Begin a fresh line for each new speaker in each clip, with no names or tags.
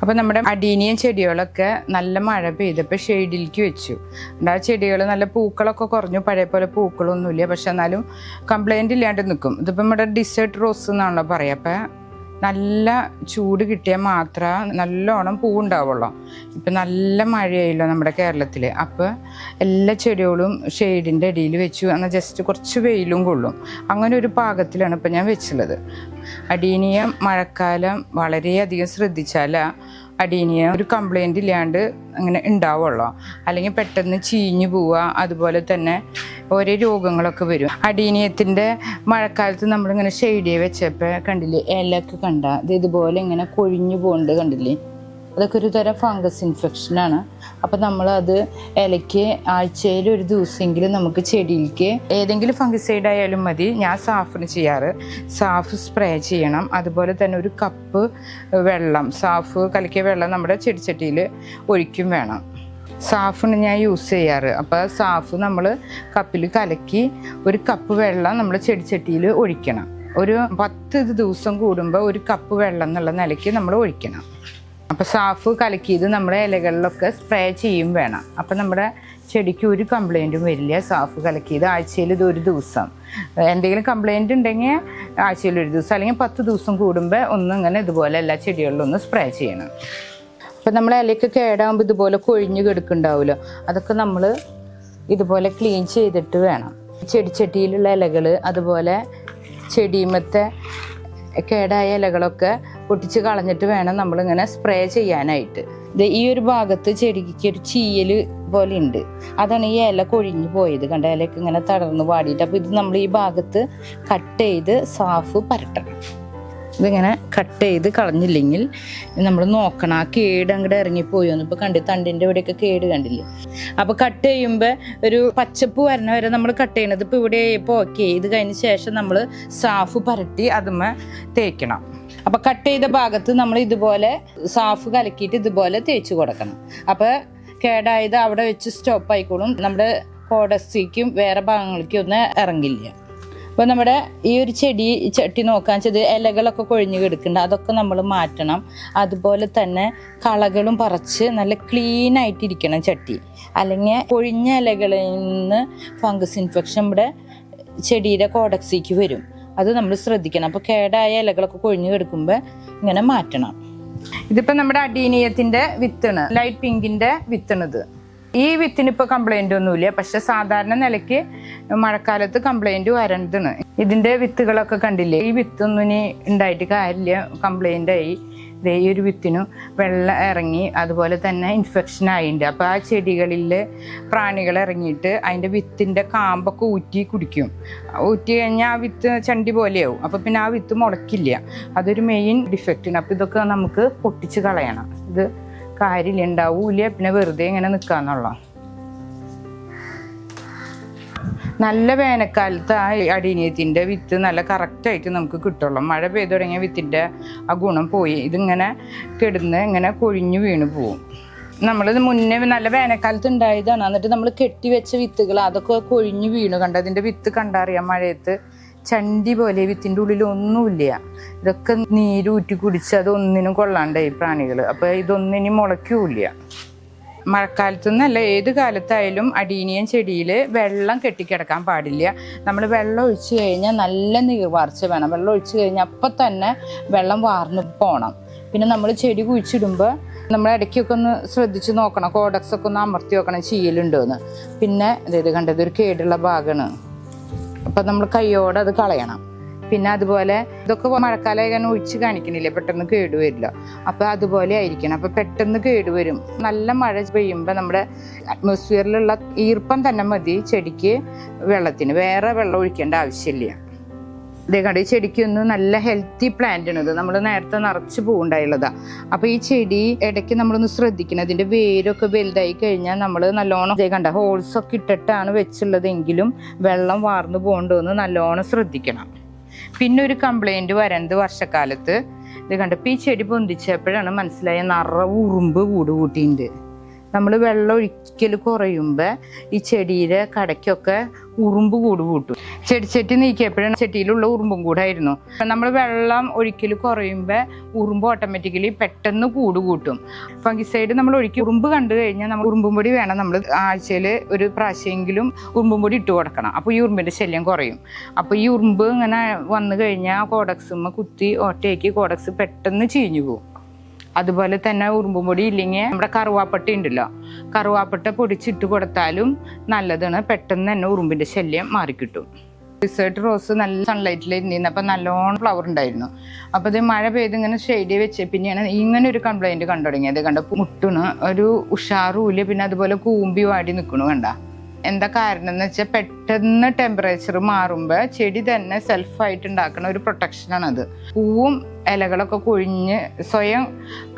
അപ്പോൾ നമ്മുടെ അടീനിയൻ ചെടികളൊക്കെ നല്ല മഴ പെയ്തപ്പോൾ ഷെയ്ഡിലേക്ക് വെച്ചു. ആ ചെടികൾ നല്ല പൂക്കളൊക്കെ കുറഞ്ഞു. പഴയ പോലെ പൂക്കളൊന്നുമില്ല. പക്ഷെ എന്നാലും കംപ്ലയിന്റ് ഇല്ലാണ്ട് നിൽക്കും ഇതിപ്പോൾ നമ്മുടെ ഡിസേർട്ട് റോസ് എന്നാണല്ലോ പറയുക അപ്പം നല്ല ചൂട് കിട്ടിയാൽ മാത്രമേ നല്ലോണം പൂവുണ്ടാവുള്ളൂ. ഇപ്പം നല്ല മഴയായല്ലോ നമ്മുടെ കേരളത്തിൽ അപ്പോൾ എല്ലാ ചെടികളും ഷെയ്ഡിന്റെ അടിയിൽ വെച്ചു എന്നാൽ ജസ്റ്റ് കുറച്ച് വെയിലും കൊള്ളും. അങ്ങനെ ഒരു പാകത്തിലാണ് ഇപ്പം ഞാൻ വെച്ചുള്ളത്. അടീനിയ മഴക്കാലം വളരെയധികം ശ്രദ്ധിച്ചാൽ അടീനിയം ഒരു കംപ്ലൈന്റ് ഇല്ലാണ്ട് അങ്ങനെ ഉണ്ടാവുള്ളൂ അല്ലെങ്കിൽ പെട്ടെന്ന് ചീഞ്ഞു പോവുക അതുപോലെ തന്നെ ഓരോ രോഗങ്ങളൊക്കെ വരും. അടീനിയത്തിന്റെ മഴക്കാലത്ത് നമ്മളിങ്ങനെ ഷെയ്ഡിയെ വെച്ചപ്പോൾ കണ്ടില്ലേ ഇലയൊക്കെ കണ്ട ഇത് ഇതുപോലെ ഇങ്ങനെ കൊഴിഞ്ഞു പോകുന്നുണ്ട് കണ്ടില്ലേ? അതൊക്കെ ഒരു തരം ഫംഗസ് ഇൻഫെക്ഷനാണ് അപ്പം നമ്മളത് ഇലയ്ക്ക് ആഴ്ചയിൽ ഒരു ദിവസമെങ്കിലും നമുക്ക് ചെടിയിലേക്ക് ഏതെങ്കിലും ഫംഗിസൈഡ് ആയാലും മതി. ഞാൻ സാഫിന് ചെയ്യാറ്. സാഫ് സ്പ്രേ ചെയ്യണം. അതുപോലെ തന്നെ ഒരു കപ്പ് വെള്ളം സാഫ് കലക്കിയ വെള്ളം നമ്മുടെ ചെടിച്ചട്ടിയിൽ ഒഴിക്കും വേണം. സാഫാണ് ഞാൻ യൂസ് ചെയ്യാറ്. അപ്പോൾ സാഫ് നമ്മൾ കപ്പിൽ കലക്കി ഒരു കപ്പ് വെള്ളം നമ്മൾ ചെടിച്ചട്ടിയിൽ ഒഴിക്കണം. ഒരു പത്ത് ദിവസം കൂടുമ്പോൾ ഒരു കപ്പ് വെള്ളം എന്നുള്ള നിലയ്ക്ക് നമ്മൾ ഒഴിക്കണം. അപ്പോൾ സാഫ് കലക്കിയത് നമ്മുടെ ഇലകളിലൊക്കെ സ്പ്രേ ചെയ്യും വേണം. അപ്പം നമ്മുടെ ചെടിക്ക് ഒരു കംപ്ലൈന്റും വരില്ല. സാഫ് കലക്കിയത് ആഴ്ചയിൽ ഇത് ഒരു ദിവസം. എന്തെങ്കിലും കംപ്ലൈന്റ് ഉണ്ടെങ്കിൽ ആഴ്ചയിൽ ഒരു ദിവസം അല്ലെങ്കിൽ പത്ത് ദിവസം കൂടുമ്പോൾ ഒന്ന് ഇങ്ങനെ ഇതുപോലെ എല്ലാ ചെടികളിലും ഒന്ന് സ്പ്രേ ചെയ്യണം. അപ്പം നമ്മൾ ഇലയ്ക്ക് കേടാകുമ്പോൾ ഇതുപോലെ കൊഴിഞ്ഞു കിടക്കുന്നുണ്ടാവുമല്ലോ. അതൊക്കെ നമ്മൾ ഇതുപോലെ ക്ലീൻ ചെയ്തിട്ട് വേണം. ചെടിച്ചട്ടിയിലുള്ള ഇലകൾ അതുപോലെ ചെടിയുമത്തെ കേടായ ഇലകളൊക്കെ പൊട്ടിച്ച് കളഞ്ഞിട്ട് വേണം നമ്മളിങ്ങനെ സ്പ്രേ ചെയ്യാനായിട്ട്. ഇത് ഈ ഒരു ഭാഗത്ത് ചെടിക്ക് ഒരു ചീയൽ പോലെ ഉണ്ട്. അതാണ് ഈ ഇല കൊഴിഞ്ഞു പോയത്. കണ്ട? ഇലയൊക്കെ ഇങ്ങനെ തടർന്ന് പാടിയിട്ട് അപ്പോൾ ഇത് നമ്മൾ ഈ ഭാഗത്ത് കട്ട് ചെയ്ത് സാഫ് പരട്ടണം. ഇതിങ്ങനെ കട്ട് ചെയ്ത് കളഞ്ഞില്ലെങ്കിൽ നമ്മൾ നോക്കണം. ആ കേട് അങ്ങോട്ട് ഇറങ്ങിപ്പോയോന്ന് ഇപ്പോൾ കണ്ടി തണ്ടിന്റെ ഇവിടെയൊക്കെ കേട് കണ്ടില്ലേ? അപ്പോൾ കട്ട് ചെയ്യുമ്പോൾ ഒരു പച്ചപ്പ് വരണ വരെ നമ്മൾ കട്ട് ചെയ്യണത് ഇപ്പോൾ ഇവിടെ ഇപ്പോൾ ഓക്കെ ഇത് കഴിഞ്ഞ ശേഷം നമ്മൾ സാഫ് പരട്ടി അതുമ്മ തേക്കണം. അപ്പോൾ കട്ട് ചെയ്ത ഭാഗത്ത് നമ്മൾ ഇതുപോലെ സാഫ് കലക്കിയിട്ട് ഇതുപോലെ തേച്ച് കൊടുക്കണം. അപ്പോൾ കേടായത് അവിടെ വെച്ച് സ്റ്റോപ്പ് ആയിക്കോളും. നമ്മുടെ കോടസിക്കും വേറെ ഭാഗങ്ങളിലേക്കും ഒന്നും ഇറങ്ങില്ല. അപ്പോൾ നമ്മുടെ ഈ ഒരു ചെടി ചട്ടി നോക്കാൻ വെച്ചത് ഇലകളൊക്കെ കൊഴിഞ്ഞു കിടക്കുന്നുണ്ട്. അതൊക്കെ നമ്മൾ മാറ്റണം. അതുപോലെ തന്നെ കളകളും പറിച്ച് നല്ല ക്ലീൻ ആയിട്ടിരിക്കണം ചട്ടി. അല്ലെങ്കിൽ കൊഴിഞ്ഞ ഇലകളിൽ നിന്ന് ഫംഗസ് ഇൻഫെക്ഷൻ നമ്മുടെ ചെടിയുടെ കോഡക്സിക്ക് വരും. അത് നമ്മൾ ശ്രദ്ധിക്കണം. അപ്പോൾ കേടായ ഇലകളൊക്കെ കൊഴിഞ്ഞു കിടക്കുമ്പോൾ ഇങ്ങനെ മാറ്റണം. ഇതിപ്പോൾ നമ്മുടെ അടീനീയത്തിന്റെ വിത്താണ്. ലൈറ്റ് പിങ്കിന്റെ വിത്താണിത് ഈ വിത്തിന് ഇപ്പോൾ കംപ്ലൈന്റ് ഒന്നുമില്ല. പക്ഷെ സാധാരണ നിലയ്ക്ക് മഴക്കാലത്ത് കംപ്ലൈന്റ് വരേണ്ടതാണ്. ഇതിന്റെ വിത്തുകളൊക്കെ കണ്ടില്ലേ? ഈ വിത്തൊന്നും ഇനി ഉണ്ടായിട്ട് കാര്യമില്ല. കംപ്ലൈന്റ് ആയി. ദേ ഈ ഒരു വിത്തിനും വെള്ളം ഇറങ്ങി അതുപോലെ തന്നെ ഇൻഫെക്ഷൻ ആയിട്ടുണ്ട് അപ്പോൾ ആ ചെടികളിൽ പ്രാണികൾ ഇറങ്ങിയിട്ട് അതിന്റെ വിത്തിന്റെ കാമ്പൊക്കെ ഊറ്റി കുടിക്കും. ഊറ്റി കഴിഞ്ഞാൽ ആ വിത്ത് ചണ്ടി പോലെയാവും. അപ്പോൾ പിന്നെ ആ വിത്ത് മുളക്കില്ല അതൊരു മെയിൻ ഡിഫക്റ്റാണ് അപ്പോൾ ഇതൊക്കെ നമുക്ക് പൊട്ടിച്ച് കളയണം. ഇത് കാര്യമില്ല ഉണ്ടാവൂല പിന്നെ വെറുതെ ഇങ്ങനെ നിൽക്കാന്നുള്ള നല്ല വേനൽക്കാലത്ത് ആ അടിനീയത്തിന്റെ വിത്ത് നല്ല കറക്റ്റായിട്ട് നമുക്ക് കിട്ടുള്ളൂ. മഴ പെയ്തു തുടങ്ങിയ വിത്തിന്റെ ആ ഗുണം പോയി. ഇതിങ്ങനെ കിടന്ന് ഇങ്ങനെ കൊഴിഞ്ഞു വീണ് പോവും. നമ്മളിത് മുന്നേ നല്ല വേനൽക്കാലത്ത് ഉണ്ടായതാണ്. എന്നിട്ട് നമ്മൾ കെട്ടിവെച്ച വിത്തുകൾ അതൊക്കെ കൊഴിഞ്ഞു വീണു. കണ്ടതിന്റെ വിത്ത് കണ്ടറിയാം മഴയത്ത്. ചണ്ടി പോലെ വിത്തിന്റെ ഉള്ളിൽ ഒന്നുമില്ല ഇതൊക്കെ നീര് ഊറ്റി കുടിച്ച് അതൊന്നിനും കൊള്ളാണ്ടായി പ്രാണികൾ അപ്പോൾ ഇതൊന്നിനും മുളയ്ക്കൂല മഴക്കാലത്തു നിന്നല്ല ഏത് കാലത്തായാലും അടീനിയൻ ചെടിയിൽ വെള്ളം കെട്ടിക്കിടക്കാൻ പാടില്ല. നമ്മൾ വെള്ളം ഒഴിച്ച് കഴിഞ്ഞാൽ നല്ല നീർവാർച്ച വേണം. വെള്ളം ഒഴിച്ച് കഴിഞ്ഞാൽ അപ്പം തന്നെ വെള്ളം വാർന്നു പോകണം പിന്നെ നമ്മൾ ചെടി കുഴിച്ചിടുമ്പോൾ നമ്മൾ ഇടയ്ക്കൊക്കെ ഒന്ന് ശ്രദ്ധിച്ച് നോക്കണം. കോഡക്സ് ഒക്കെ ഒന്ന് അമർത്തി നോക്കണം ചെയ്യലുണ്ടോ എന്ന് പിന്നെ അതായത് കണ്ടത് ഒരു കേടുള്ള ഭാഗമാണ് അപ്പം നമ്മൾ കൈയോടെ അത് കളയണം. പിന്നെ അതുപോലെ ഇതൊക്കെ മഴക്കാലമായി ഇങ്ങനെ ഒഴിച്ച് കാണിക്കണില്ലേ? പെട്ടെന്ന് കേടുവരില്ല അപ്പോൾ അതുപോലെ ആയിരിക്കണം. അപ്പോൾ പെട്ടെന്ന് കേടുവരും നല്ല മഴ പെയ്യുമ്പോൾ നമ്മുടെ അറ്റ്മോസ്ഫിയറിലുള്ള ഈർപ്പം തന്നെ മതി ചെടിക്ക് വെള്ളത്തിന്. വേറെ വെള്ളം ഒഴിക്കേണ്ട ആവശ്യമില്ല. ഇതേ കണ്ട് ഈ ചെടിക്കൊന്ന് നല്ല ഹെൽത്തി പ്ലാന്റ് ആണ് ഇത് നമ്മൾ നേരത്തെ നിറച്ച് പൂവുണ്ടായുള്ളതാ. അപ്പോൾ ഈ ചെടി ഇടയ്ക്ക് നമ്മളൊന്ന് ശ്രദ്ധിക്കണം. അതിന്റെ വേരൊക്കെ വലുതായി കഴിഞ്ഞാൽ നമ്മൾ നല്ലോണം ഇതേ കണ്ട ഹോൾസ് ഒക്കെ ഇട്ടിട്ടാണ് വെച്ചുള്ളതെങ്കിലും വെള്ളം വാർന്നു പോകണ്ടെന്ന് നല്ലോണം ശ്രദ്ധിക്കണം. പിന്നെ ഒരു കംപ്ലൈന്റ് വരേണ്ടത് വർഷക്കാലത്ത്. ഇത് കണ്ടപ്പോൾ ഈ ചെടി പൊന്തിച്ചപ്പോഴാണ് മനസ്സിലായ നിറ ഉറുമ്പ് കൂട് കൂട്ടിയിട്ടുണ്ട് നമ്മൾ വെള്ളം ഒഴിക്കൽ കുറയുമ്പോൾ ഈ ചെടിയുടെ കടയ്ക്കൊക്കെ ഉറുമ്പ് കൂട് കൂട്ടും. ചെടിച്ചട്ടി നീക്കിയപ്പോഴാണ് ചെട്ടിയിലുള്ള ഉറുമ്പും കൂടായിരുന്നു. നമ്മൾ വെള്ളം ഒഴിക്കൽ കുറയുമ്പോൾ ഉറുമ്പ് ഓട്ടോമാറ്റിക്കലി പെട്ടെന്ന് കൂട് കൂട്ടും. ഫംഗിസൈഡ് നമ്മൾ ഒഴിക്കും ഉറുമ്പ് കണ്ടു കഴിഞ്ഞാൽ നമ്മൾ ഉറുമ്പും പൊടി വേണം. നമ്മൾ ആഴ്ചയിൽ ഒരു പ്രാവശ്യമെങ്കിലും ഉറുമ്പും പൊടി ഇട്ട് കൊടുക്കണം. അപ്പോൾ ഈ ഉറുമ്പിന്റെ ശല്യം കുറയും. അപ്പോൾ ഈ ഉറുമ്പ് ഇങ്ങനെ വന്നു കഴിഞ്ഞാൽ കോഡക്സുമ്മ കുത്തി ഓട്ടയാക്കി കോഡക്സ് പെട്ടെന്ന് ചീഞ്ഞു പോകും അതുപോലെ തന്നെ ഉറുമ്പുപൊടി ഇല്ലെങ്കിൽ നമ്മുടെ കറുവാപ്പട്ട ഉണ്ടല്ലോ. കറുവാപ്പട്ട പൊടിച്ചിട്ട് കൊടുത്താലും നല്ലതാണ്. പെട്ടെന്ന് തന്നെ ഉറുമ്പിന്റെ ശല്യം മാറിക്കിട്ടും. റിസേർട്ട് റോസ് നല്ല സൺലൈറ്റിൽ ഇരുന്നിരുന്നു. അപ്പം നല്ലോണം ഫ്ലവർ ഉണ്ടായിരുന്നു. അപ്പോൾ ഇത് മഴ പെയ്ത് ഇങ്ങനെ ഷെയ്ഡ് വെച്ച് പിന്നെയാണ് ഇങ്ങനെ ഒരു കംപ്ലൈന്റ് കണ്ടു തുടങ്ങിയത് കണ്ട മുട്ടണ് ഒരു ഉഷാറുമില്ല പിന്നെ അതുപോലെ കൂമ്പി വാടി നിൽക്കണു കണ്ട. എന്താ കാരണം എന്ന് വെച്ചാൽ പെട്ടെന്ന് ടെമ്പറേച്ചർ മാറുമ്പോൾ ചെടി തന്നെ സെൽഫായിട്ട് ഉണ്ടാക്കുന്ന ഒരു പ്രൊട്ടക്ഷനാണത് പൂവും ഇലകളൊക്കെ കൊഴിഞ്ഞ് സ്വയം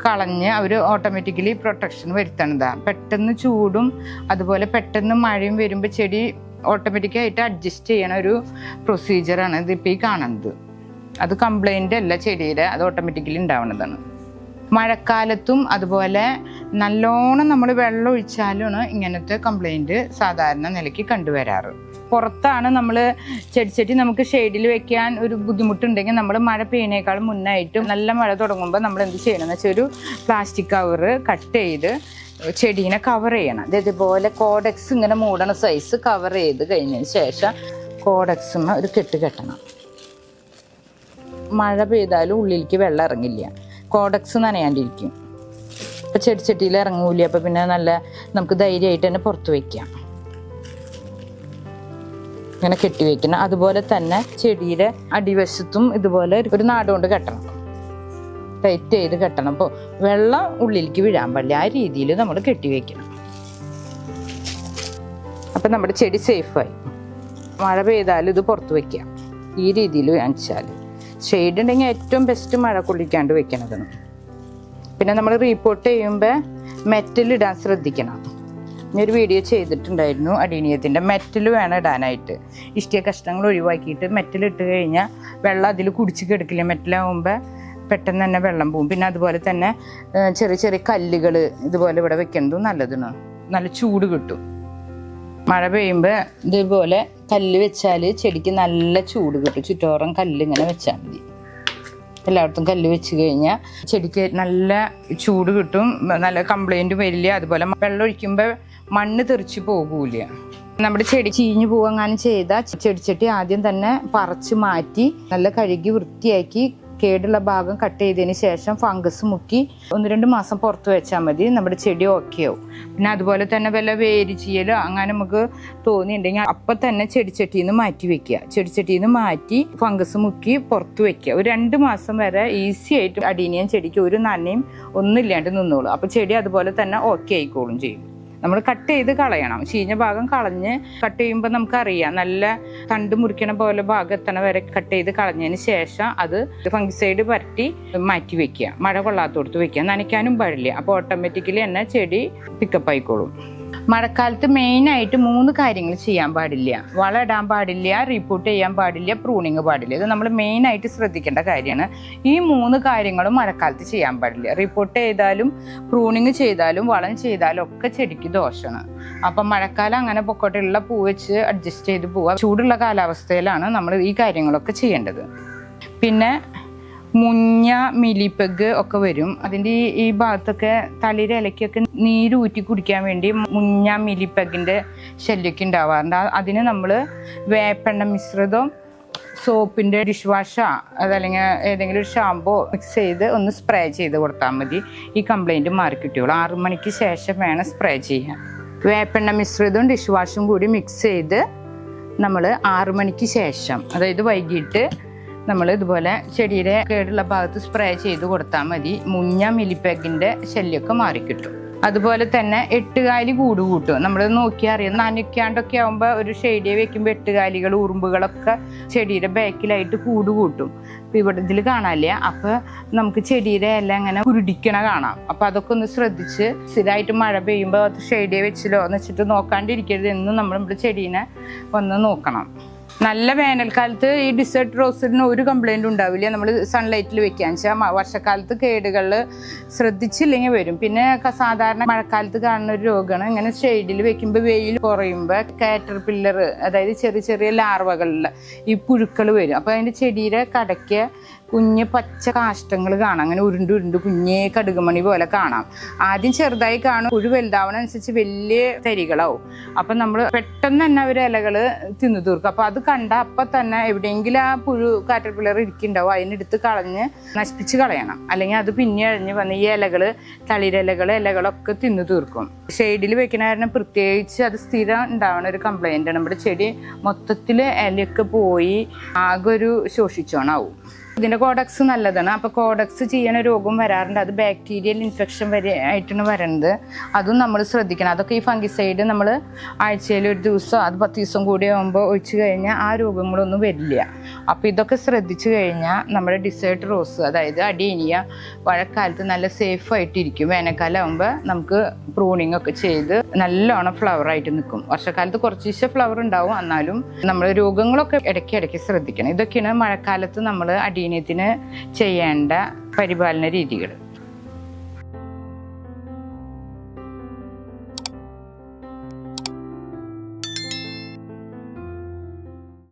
കളഞ്ഞ് അവർ ഓട്ടോമാറ്റിക്കലി പ്രൊട്ടക്ഷൻ വരുത്തണതാണ് പെട്ടെന്ന് ചൂടും അതുപോലെ പെട്ടെന്ന് മഴയും വരുമ്പോൾ ചെടി ഓട്ടോമാറ്റിക്കായിട്ട് അഡ്ജസ്റ്റ് ചെയ്യണ ഒരു പ്രൊസീജിയറാണ് ഇതിപ്പോൾ ഈ കാണുന്നത്. അത് കംപ്ലൈന്റ് അല്ല ചെടിയുടെ അത് ഓട്ടോമാറ്റിക്കലി ഉണ്ടാവുന്നതാണ് മഴക്കാലത്തും അതുപോലെ നല്ലോണം നമ്മൾ വെള്ളം ഒഴിച്ചാലാണ് ഇങ്ങനത്തെ കംപ്ലൈന്റ് സാധാരണ നിലയ്ക്ക് കണ്ടുവരാറ്. പുറത്താണ് നമ്മൾ ചെടിച്ചട്ടി നമുക്ക് ഷെയ്ഡിൽ വെക്കാൻ ഒരു ബുദ്ധിമുട്ടുണ്ടെങ്കിൽ നമ്മൾ മഴ പെയ്യുന്നേക്കാളും മുന്നായിട്ടും നല്ല മഴ തുടങ്ങുമ്പോൾ നമ്മൾ എന്ത് ചെയ്യണമെന്ന് വെച്ചാൽ ഒരു പ്ലാസ്റ്റിക് കവറ് കട്ട് ചെയ്ത് ചെടീനെ കവർ ചെയ്യണം. അത് ഇതുപോലെ കോഡക്സ് ഇങ്ങനെ മൂടണ സൈസ് കവർ ചെയ്ത് കഴിഞ്ഞതിന് ശേഷം കോഡക്സ് ഒരു കെട്ട് കെട്ടണം. മഴ പെയ്താലും ഉള്ളിലേക്ക് വെള്ളം ഇറങ്ങില്ല. കോഡക്സ് നനയാണ്ടിരിക്കും. അപ്പോൾ ചെടിച്ചട്ടിയിൽ ഇറങ്ങൂല അപ്പം പിന്നെ നല്ല നമുക്ക് ധൈര്യമായിട്ട് തന്നെ പുറത്ത് വയ്ക്കാം ഇങ്ങനെ കെട്ടി വെക്കണം. അതുപോലെ തന്നെ ചെടിയുടെ അടിവശത്തും ഇതുപോലെ ഒരു നാടുകൊണ്ട് കെട്ടണം. ടൈറ്റ് ചെയ്ത് കെട്ടണം. അപ്പോൾ വെള്ളം ഉള്ളിലേക്ക് വീഴാൻ പാടില്ല. ആ രീതിയിൽ നമ്മൾ കെട്ടി വെക്കണം. അപ്പം നമ്മുടെ ചെടി സേഫായി. മഴ പെയ്താലും ഇത് പുറത്ത് വയ്ക്കാം ഈ രീതിയിൽ വാങ്ങിച്ചാൽ ഷെയ്ഡ് ഉണ്ടെങ്കിൽ ഏറ്റവും ബെസ്റ്റ് മഴ കൊള്ളിക്കാണ്ട് വെക്കണതാണ്. പിന്നെ നമ്മൾ റീപ്പോർട്ട് ചെയ്യുമ്പോൾ മെറ്റൽ ഇടാൻ ശ്രദ്ധിക്കണം. ഞാൻ ഒരു വീഡിയോ ചെയ്തിട്ടുണ്ടായിരുന്നു അടീനിയത്തിന്റെ മെറ്റൽ വേണം ഇടാനായിട്ട്. ഇഷ്ടിയ കഷ്ണങ്ങൾ ഒഴിവാക്കിയിട്ട് മെറ്റൽ ഇട്ട് കഴിഞ്ഞാൽ വെള്ളം അതിൽ കുടിച്ച് കിടക്കില്ല? മെറ്റലാവുമ്പോൾ പെട്ടെന്ന് തന്നെ വെള്ളം പോകും പിന്നെ അതുപോലെ തന്നെ ചെറിയ ചെറിയ കല്ലുകൾ ഇതുപോലെ ഇവിടെ വെക്കുന്നതും നല്ലതാണ്. നല്ല ചൂട് കിട്ടും. മഴ പെയ്യുമ്പോൾ ഇതുപോലെ കല്ല് വെച്ചാൽ ചെടിക്ക് നല്ല ചൂട് കിട്ടും. ചുറ്റോറം കല്ല് ഇങ്ങനെ വെച്ചാൽ മതി. എല്ലായിടത്തും കല്ല് വെച്ച് കഴിഞ്ഞാൽ ചെടിക്ക് നല്ല ചൂട് കിട്ടും. നല്ല കംപ്ലൈന്റ് വരില്ല. അതുപോലെ വെള്ളം ഒഴിക്കുമ്പോൾ മണ്ണ് തെറിച്ച് പോകൂല നമ്മുടെ ചെടി ചീഞ്ഞു പോവങ്ങാനും ചെയ്താൽ ചെടിച്ചട്ടി ആദ്യം തന്നെ പറിച്ച് മാറ്റി നല്ല കഴുകി വൃത്തിയാക്കി കേടുള്ള ഭാഗം കട്ട് ചെയ്തതിന് ശേഷം ഫംഗസ് മുക്കി ഒന്ന് രണ്ട് മാസം പുറത്ത് വെച്ചാൽ മതി. നമ്മുടെ ചെടി ഓക്കെ ആവും. പിന്നെ അതുപോലെ തന്നെ വല്ല വേര് ചെയ്യലോ അങ്ങനെ നമുക്ക് തോന്നിയിട്ടുണ്ടെങ്കിൽ അപ്പം തന്നെ ചെടിച്ചട്ടിയിൽ നിന്ന് മാറ്റി വെക്കുക. ചെടിച്ചട്ടിയിൽ നിന്ന് മാറ്റി ഫംഗസ് മുക്കി പുറത്ത് വെക്കുക. ഒരു രണ്ട് മാസം വരെ ഈസി ആയിട്ട് അടീനിയൻ ചെടിക്ക് ഒരു നനയും ഒന്നുമില്ലാണ്ട് നിന്നോളൂ. അപ്പോൾ ചെടി അതുപോലെ തന്നെ ഓക്കെ ആയിക്കോളും ചെയ്യും. നമ്മൾ കട്ട് ചെയ്ത് കളയണം. ചീഞ്ഞ ഭാഗം കളഞ്ഞ് കട്ട് ചെയ്യുമ്പോൾ നമുക്കറിയാം. നല്ല തണ്ട് മുറിക്കണ പോലെ ഭാഗം എത്തണ വരെ കട്ട് ചെയ്ത് കളഞ്ഞതിന് ശേഷം അത് ഫംഗിസൈഡ് പരട്ടി മാറ്റി വെക്കുക. മഴ കൊള്ളാത്തോടത്ത് വെക്കുക. നനയ്ക്കാനും പാടില്ല. അപ്പോൾ ഓട്ടോമാറ്റിക്കലി തന്നെ ചെടി പിക്കപ്പ് ആയിക്കോളും. മഴക്കാലത്ത് മെയിനായിട്ട് മൂന്ന് കാര്യങ്ങൾ ചെയ്യാൻ പാടില്ല. വളം ഇടാൻ പാടില്ല റിപ്പോർട്ട് ചെയ്യാൻ പാടില്ല പ്രൂണിങ് പാടില്ല. ഇത് നമ്മൾ മെയിനായിട്ട് ശ്രദ്ധിക്കേണ്ട കാര്യമാണ്. ഈ മൂന്ന് കാര്യങ്ങളും മഴക്കാലത്ത് ചെയ്യാൻ പാടില്ല. റിപ്പോർട്ട് ചെയ്താലും പ്രൂണിങ് ചെയ്താലും വളം ചെയ്താലും ഒക്കെ ചെടിക്ക് ദോഷമാണ് അപ്പം മഴക്കാലം അങ്ങനെ പൊക്കോട്ടുള്ള പൂ വെച്ച് അഡ്ജസ്റ്റ് ചെയ്ത് പോവുക ചൂടുള്ള കാലാവസ്ഥയിലാണ് നമ്മൾ ഈ കാര്യങ്ങളൊക്കെ ചെയ്യേണ്ടത്. പിന്നെ മുഞ്ഞ മിലിപ്പഗ് ഒക്കെ വരും. അതിന്റെ ഈ ഭാഗത്തൊക്കെ തളിര ഇലയ്ക്കൊക്കെ നീര് ഊറ്റി കുടിക്കാൻ വേണ്ടി മുഞ്ഞ മിലിപ്പഗിന്റെ ശല്യമൊക്കെ ഉണ്ടാവാറുണ്ട്. അതിന് നമ്മൾ വേപ്പെണ്ണ മിശ്രിതം സോപ്പിന്റെ ഡിഷ് വാഷാ അതല്ലെങ്കിൽ ഏതെങ്കിലും ഒരു ഷാമ്പോ മിക്സ് ചെയ്ത് ഒന്ന് സ്പ്രേ ചെയ്ത് കൊടുത്താൽ മതി. ഈ കംപ്ലൈന്റ് മാറി കിട്ടിയോളൂ. ആറു മണിക്ക് ശേഷം വേണം സ്പ്രേ ചെയ്യാൻ. വേപ്പെണ്ണ മിശ്രിതവും ഡിഷ് വാഷും കൂടി മിക്സ് ചെയ്ത് നമ്മൾ ആറു മണിക്ക് ശേഷം അതായത് വൈകിട്ട് നമ്മൾ ഇതുപോലെ ചെടിയുടെ കേടുള്ള ഭാഗത്ത് സ്പ്രേ ചെയ്ത് കൊടുത്താൽ മതി. മുഞ്ഞ മിലിപ്പേക്കിന്റെ ശല്യമൊക്കെ മാറിക്കിട്ടും. അതുപോലെ തന്നെ എട്ടുകാലി കൂട് കൂട്ടും. നമ്മൾ നോക്കി അറിയാം നനയ്ക്കാണ്ടൊക്കെ ആകുമ്പോൾ ഒരു ഷെയ്ഡിയെ വെക്കുമ്പോൾ എട്ടുകാലികൾ ഉറുമ്പുകളൊക്കെ ചെടിയുടെ ബാക്കിലായിട്ട് കൂട് കൂട്ടും. അപ്പം ഇവിടെ ഇതിൽ കാണാനില്ല. അപ്പോൾ നമുക്ക് ചെടിയുടെ എല്ലാം അങ്ങനെ കുരുടിക്കണ കാണാം. അപ്പോൾ അതൊക്കെ ഒന്ന് ശ്രദ്ധിച്ച് സ്ഥിരമായിട്ട് മഴ പെയ്യുമ്പോൾ അത് ഷെയ്ഡിയെ വെച്ചല്ലോ എന്ന് വെച്ചിട്ട് നോക്കാണ്ടിരിക്കരുത്. എന്നും നമ്മൾ നമ്മുടെ ചെടീനെ വന്ന് നോക്കണം. നല്ല വേനൽക്കാലത്ത് ഈ ഡിസേർട്ട് റോസിന് ഒരു കംപ്ലൈന്റും ഉണ്ടാവില്ല. നമ്മൾ സൺലൈറ്റിൽ വെക്കാൻ വെച്ചാൽ വർഷക്കാലത്ത് കേടുകൾ ശ്രദ്ധിച്ചില്ലെങ്കിൽ വരും. പിന്നെ സാധാരണ മഴക്കാലത്ത് കാണുന്ന ഒരു രോഗമാണ് ഇങ്ങനെ ഷെയ്ഡിൽ വെക്കുമ്പോൾ വെയിൽ കുറയുമ്പോൾ കാറ്റർ പില്ലർ അതായത് ചെറിയ ചെറിയ ലാർവകളിൽ ഈ പുഴുക്കൾ വരും. അപ്പോൾ അതിന്റെ ചെടിയുടെ കടയ്ക്ക് കുഞ്ഞ് പച്ച കാഷ്ടങ്ങൾ കാണാം. അങ്ങനെ ഉരുണ്ട് ഉരുണ്ട് കുഞ്ഞേ കടുകുമണി പോലെ കാണാം. ആദ്യം ചെറുതായി കാണും. പുഴു വലുതാവണ അനുസരിച്ച് വലിയ തരികളാവും. അപ്പം നമ്മൾ പെട്ടെന്ന് തന്നെ അവർ ഇലകൾ തിന്നു തീർക്കും. അപ്പം അത് കണ്ട അപ്പം തന്നെ എവിടെയെങ്കിലും ആ പുഴു കാറ്റർപില്ലർ ഇരിക്കുന്നുണ്ടാവും. അതിനെടുത്ത് കളഞ്ഞ് നശിപ്പിച്ച് കളയണം. അല്ലെങ്കിൽ അത് പിന്നെ അഴിഞ്ഞ് വന്ന് ഈ ഇലകൾ തളിരിലകൾ ഇലകളൊക്കെ തിന്നു തീർക്കും. ഷെയ്ഡിൽ വെക്കുന്ന കാരണം പ്രത്യേകിച്ച് അത് സ്ഥിരം ഉണ്ടാവുന്ന ഒരു കംപ്ലൈന്റ് ആണ്. നമ്മുടെ ചെടി മൊത്തത്തിൽ ഇലയൊക്കെ പോയി ആകെ ഒരു ശോഷിച്ചോണാവും. ഇതിന്റെ കോഡക്സ് നല്ലതാണ്. അപ്പൊ കോഡക്സ് ചെയ്യണ രോഗം വരാറുണ്ട്. അത് ബാക്ടീരിയൽ ഇൻഫെക്ഷൻ വരെ ആയിട്ടാണ് വരുന്നത് അതും നമ്മൾ ശ്രദ്ധിക്കണം. അതൊക്കെ ഈ ഫംഗിസൈഡ് നമ്മൾ ആഴ്ചയിൽ ഒരു ദിവസം അത് പത്ത് ദിവസം കൂടി ആകുമ്പോൾ ഒഴിച്ചു കഴിഞ്ഞാൽ ആ രോഗങ്ങളൊന്നും വരില്ല. അപ്പോൾ ഇതൊക്കെ ശ്രദ്ധിച്ചു കഴിഞ്ഞാൽ നമ്മുടെ ഡിസേർട്ട് റോസ് അതായത് അടിയനിയ മഴക്കാലത്ത് നല്ല സേഫ് ആയിട്ടിരിക്കും. വേനൽക്കാലം ആകുമ്പോൾ നമുക്ക് പ്രൂണിങ് ഒക്കെ ചെയ്ത് നല്ലോണം ഫ്ലവർ ആയിട്ട് നിൽക്കും വർഷക്കാലത്ത് കുറച്ച് ഫ്ലവർ ഉണ്ടാവും. എന്നാലും നമ്മൾ രോഗങ്ങളൊക്കെ ഇടയ്ക്ക് ഇടയ്ക്ക് ശ്രദ്ധിക്കണം. ഇതൊക്കെയാണ് മഴക്കാലത്ത് നമ്മൾ അടീനത്തിന് ചെയ്യേണ്ട പരിപാലന രീതികൾ.